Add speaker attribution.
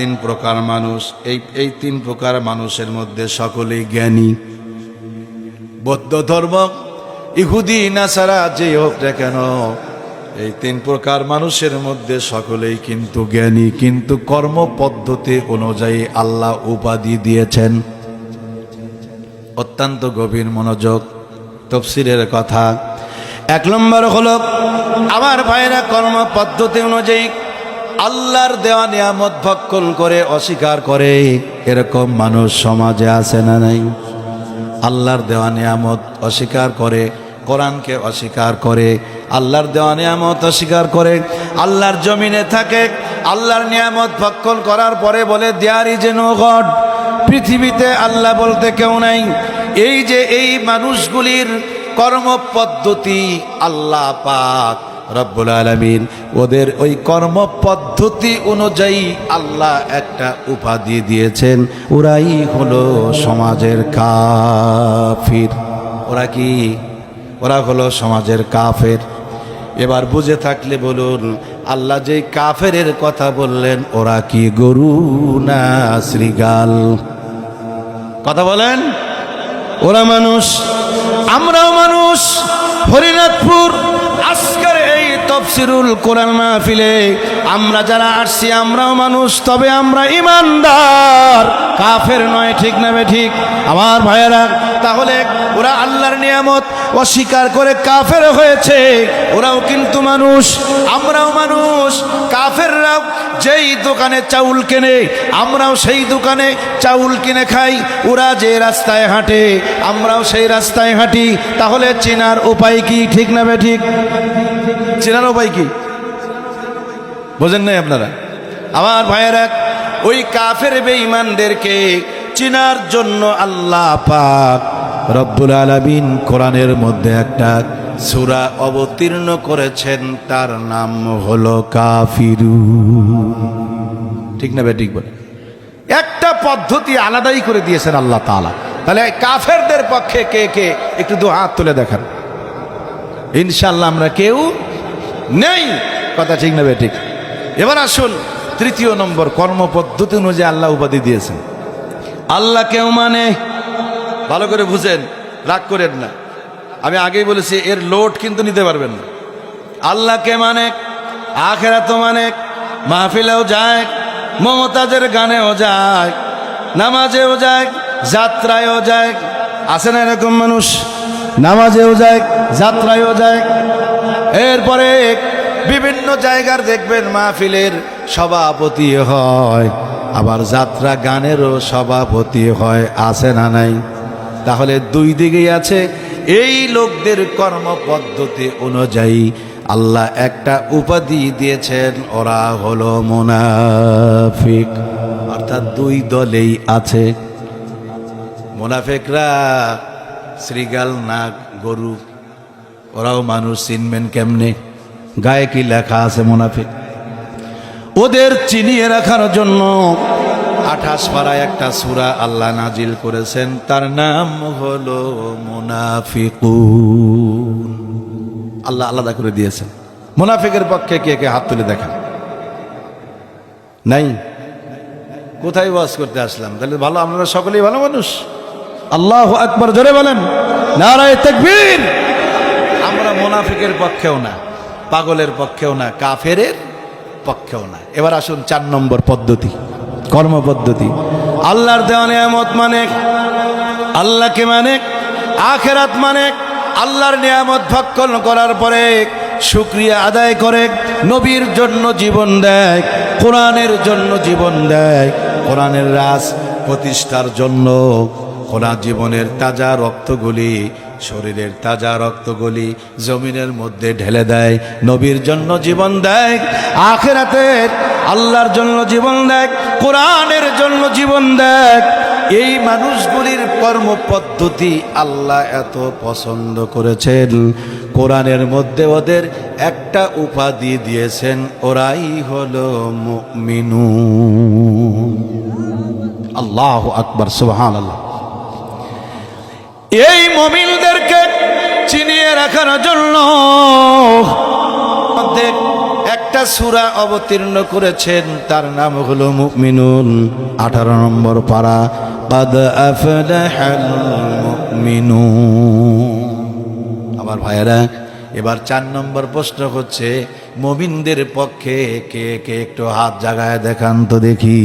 Speaker 1: তিন প্রকার মানুষ। এই এই তিন প্রকার মানুষের মধ্যে সকলেই জ্ঞানী। বৌদ্ধ ধর্ম, ইহুদি, নাসারা, যে হোক না কেন, এই তিন প্রকার মানুষের মধ্যে সকলেই কিন্তু জ্ঞানী। কিন্তু কর্ম পদ্ধতি অনুযায়ী আল্লাহ উপাধি দিয়েছেন। অত্যন্ত গভীর মনোযোগ তফসিরের কথা। এক নম্বর হলো, আমার ভাইরা কর্ম পদ্ধতি অনুযায়ী আল্লাহর দেওয়া নিয়ামত ভক্ষণ করে অস্বীকার করে, এরকম মানুষ সমাজে আছে না নাই? আল্লাহর দেওয়া নিয়ামত অস্বীকার করে, কোরআনকে অস্বীকার করে, আল্লাহর দেওয়া নিয়ামত অস্বীকার করে, আল্লাহর জমিনে থাকে, আল্লাহর নিয়ামত ভক্ষণ করার পরে বলে, দেয়ার এ নো গড পৃথিবীতে আল্লাহ বলতে কেউ নাই। এই যে এই মানুষগুলির কর্ম পদ্ধতি আল্লাহ পাক রব্বুল আলমিন। ওদের ওই কর্ম পদ্ধতি অনুযায়ী আল্লাহ একটা উপাধি দিয়েছেন। ওরাই হলো সমাজের কাফির। ওরা কি? ওরা হলো সমাজের কাফের। এবার বুঝে থাকলে বলুন, আল্লাহ যেই কাফের কথা বললেন, ওরা কি গরু না শ্রীগাল? কথা বলেন। ওরা মানুষ, আমরাও মানুষ। হরিনাথপুর, আজকের তফসিরুল কোরআন মাহফিলে আমরা যারা আসছি, আমরাও মানুষ, তবে আমরা ইমানদার। কাফের নয়, ঠিক না বে ঠিক? আমার ভাইয়েরা, তাহলে ওরা আল্লাহর নিয়ামত অস্বীকার করে কাফের হয়েছে, ওরাও কিন্তু মানুষ, আমরাও মানুষ। কাফেররাও যেই দোকানে চাউল কেনে, আমরাও সেই দোকানে চাউল কিনে খাই, ওরা যে রাস্তায় হাঁটে, আমরাও সেই রাস্তায় হাঁটি। তাহলে চেনার উপায় কি, ঠিক না বে ঠিক? চেনার উপায় কি? বোঝেন নাই আপনারা? আমার ভাইয়েরা, ওই কাফের বেঈমানদেরকে চিনার জন্য আল্লাহ পাক রব্বুল আলামিন কোরআনের মধ্যে একটা সূরা অবতীর্ণ করেছেন, তার নাম হলো কাফিরু ঠিক না ঠিক বলে? একটা পদ্ধতি আলাদাই করে দিয়েছেন আল্লাহ তাআলা। তাহলে কাফেরদের পক্ষে কে কে? একটু দু হাত তুলে দেখান। ইনশাল্লাহ আমরা কেউ নেই। কথা ঠিক না ঠিক। এবার আসুন তৃতীয় নম্বর কর্মপদ্ধতি অনুযায়ী আল্লাহ উপাধি দিয়েছেন। আল্লাহ কেউ মানে? ভালো করে বুঝেন রাগ করেন না। আমি আগেই বলেছি এর লোড কিন্তু নিতে পারবেন না। আল্লাহকে মানে? আখেরা তো মানে? মাহফিলেও যায় মমতাজের গানেও যায় নামাজেও যায় যাত্রায়ও যায়। আছে না এরকম মানুষ? নামাজেও যায় যাত্রায়ও যায় এরপরে বিভিন্ন জায়গার দেখবেন মাহফিলের সভাপতি হয়, আবার যাত্রা গানেরও সভাপতি হয়, আছে না নাই? তাহলে দুই দিকেই আছে, এই লোকদের কর্মপদ্ধতি অনুযায়ী আল্লাহ একটা উপাধি দিয়েছেন, ওরা হলো মোনাফিক। অর্থাৎ দুই দলেই আছে। মোনাফেকরা শ্রীগাল, নাগ, গরু ওরাও মানুষ চিনবেন কেমনে? গায়ে কি লেখা আছে মুনাফিক? ওদের চিনিয়ে রাখার জন্য আঠাশ পাড়ায় একটা সুরা আল্লাহ নাজিল করেছেন, তার নাম হলো মুনাফিকুন। আল্লাহ আলাদা করে দিয়েছেন। মুনাফিকের পক্ষে কে কে হাত তুলে দেখান? নাই? কোথায় ওয়াজ করতে আসলাম? তাহলে ভালো আপনারা সকলেই ভালো মানুষ। আল্লাহ আকবর, জোরে বলেন। নারায় তাকবীর। আমরা মোনাফিকের পক্ষেও না, পাগলের পক্ষেও না, কাফেরের পক্ষেও না। এবার আসুন চার নম্বর পদ্ধতি, কর্ম পদ্ধতি। আল্লাহর দেওয়া নিয়ামত মানে আল্লাহকে মানে আখেরাত মানে আল্লাহর নিয়ামত ভক্ষণ করার পরে শুক্রিয়া আদায় করে নবীর জন্য জীবন দেয়, কোরআনের জন্য জীবন দেয়। কোরআনের রাস প্রতিষ্ঠার জন্য কোরআন জীবনের তাজা রক্তগুলি শরীরের তাজা রক্তগুলি জমিনের মধ্যে ঢেলে দেয়, নবীর জন্য জীবন দেয়, আখেরাতের আল্লাহর জন্য জীবন দেয়, কোরআনের জন্য জীবন দেয়। এই মানুষগুলির কর্ম পদ্ধতি আল্লাহ এত পছন্দ করেছেন। কোরআনের মধ্যে ওদের একটা উপাধি দিয়েছেন, ওরাই হলো মিনু আল্লাহ আকবর সুবহান আল্লাহ এই মমিনদেরকে চিনিয়ে রাখার জন্য একটা সুরা অবতীর্ণ করেছেন, তার নাম হলো মুকমিনুন আঠারো নম্বর পাড়া কাদ মিনু আমার ভাইয়েরা, এবার চার নম্বর প্রশ্ন হচ্ছে মোবিনদের পক্ষে কে কে একটু হাত জাগায় দেখান তো দেখি।